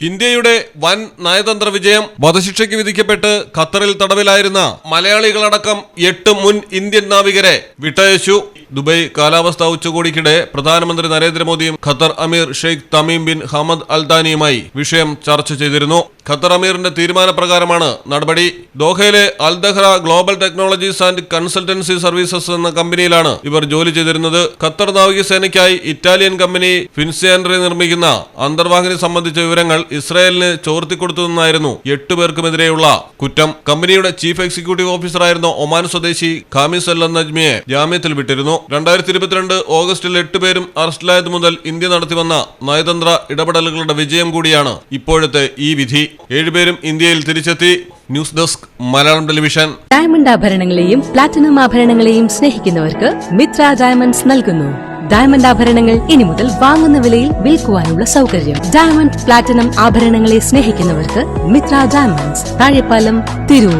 ഇന്ത്യയുടെ വൻ നയതന്ത്ര വിജയം വധശിക്ഷയ്ക്ക് വിധിക്കപ്പെട്ട് ഖത്തറിൽ തടവിലായിരുന്ന മലയാളികളടക്കം എട്ട് മുൻ ഇന്ത്യൻ നാവികരെ വിട്ടയച്ചു. ദുബൈ കാലാവസ്ഥാ ഉച്ചകോടിക്കിടെ പ്രധാനമന്ത്രി നരേന്ദ്രമോദിയും Qatar Amir Sheikh Tamim bin Hamad അൽദാനിയുമായി വിഷയം ചർച്ച ചെയ്തിരുന്നു. ഖത്തർ അമീറിന്റെ തീരുമാനപ്രകാരമാണ് നടപടി. ദോഹയിലെ Al Dahra Global Technologies and Consultancy Services എന്ന കമ്പനിയിലാണ് ഇവർ ജോലി ചെയ്തിരുന്നത്. ഖത്തർ നാവികസേനയ്ക്കായി ഇറ്റാലിയൻ കമ്പനി ഫിൻസിയാൻഡറി നിർമ്മിക്കുന്ന അന്തർവാഹിനി സംബന്ധിച്ച വിവരങ്ങൾ ഇസ്രായേലിന് ചോർത്തിക്കൊടുത്തതെന്നായിരുന്നു എട്ട് പേർക്കുമെതിരെയുള്ള കുറ്റം. കമ്പനിയുടെ ചീഫ് എക്സിക്യൂട്ടീവ് ഓഫീസറായിരുന്ന ഒമാൻ സ്വദേശി ഖാമിസ് അൽ നജ്മിയെ ജാമ്യത്തിൽ വിട്ടിരുന്നു. രണ്ടായിരത്തി ഇരുപത്തിരണ്ട് ഓഗസ്റ്റിൽ എട്ട് പേരും അറസ്റ്റിലായത് മുതൽ ഇന്ത്യ നടത്തിവന്ന നയതന്ത്ര ഇടപെടലുകളുടെ വിജയം കൂടിയാണ് ഇപ്പോഴത്തെ ഈ വിധി. ഏഴുപേരും ഇന്ത്യയിൽ തിരിച്ചെത്തി. News desk Malayalam television. Diamond ആഭരണങ്ങളെയും platinum ആഭരണങ്ങളെയും സ്നേഹിക്കുന്നവർക്ക് മിത്ര ഡയമണ്ട്സ് നൽകുന്നു. ഡയമണ്ട് ആഭരണങ്ങൾ ഇനി മുതൽ വാങ്ങുന്ന വിലയിൽ വിൽക്കുവാനുള്ള സൗകര്യം. ഡയമണ്ട് പ്ലാറ്റിനം ആഭരണങ്ങളെ സ്നേഹിക്കുന്നവർക്ക് മിത്ര ഡയമണ്ട്സ് താഴെപ്പാലം തിരൂർ.